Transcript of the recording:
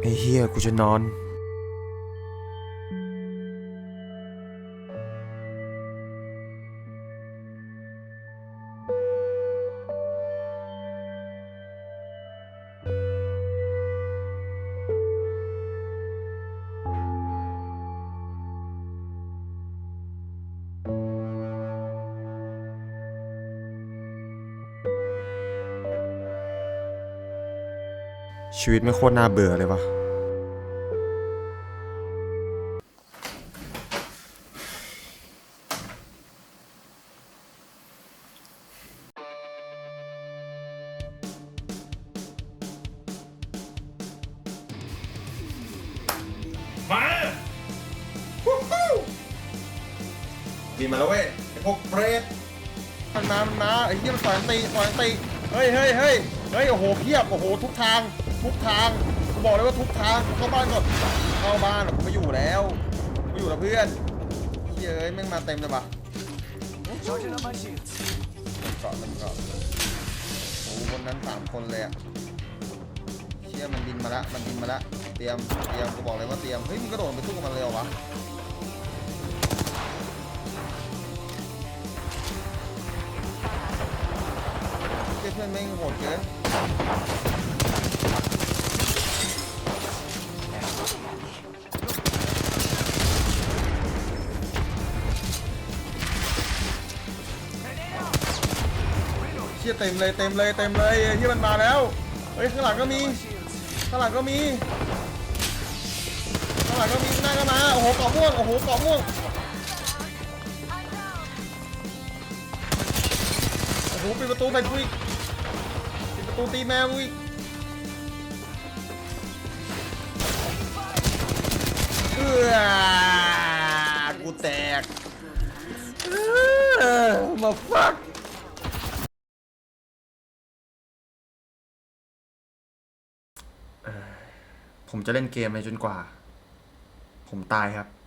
ไอ้เฮียกูจะนอน ชีวิตไม่โคตรน่าเบื่อเลยวะมาฮู้ฮู้ดีมาแล้วเว้ยไอ้พวกเปรตมันมา มันมา ไอ้เหี้ยมันต่อยอันตีต่อยอันตีเฮ้ยเฮ้ยเฮ้ยเฮ้ย โอ้โห เพียบ โอ้โห ทุกทาง ทุกทางกูบอกเลยว่าทุกทางเข้าบ้านก่อนเข้าบ้านผมไม่อยู่แล้วไม่อยู่แล้วเพื่อนเฮ้ยเอ้ยแม่งมาเต็มเลยปะเกาะมันเกาะโอ้โหบนนั้นสามคนเลยอะเชี่ยมันบินมาละมันบินมาละเตรียมเตรียมกูบอกเลยว่าเตรียมเฮ้ยมึงกระโดดไปสู้กับมันเลยเหรอวะเพื่อนแม่งโหดเกิน เชี่ยเต็มเลยเต็มเลยเต็มเลยที่มันมาแล้วเฮ้ยข้างหลังก็มีข้างหลังก็มีข้างหลังก็มีข้างหน้าก็มาโอ้โหเกาะม่วงโอ้โหเกาะม่วงโอ้โหปิดประตูใส่กูอีกปิดประตูตีแมวกูอีก กูแตกเออมาฟักผมจะเล่นเกมไปจนกว่า ผมตายครับ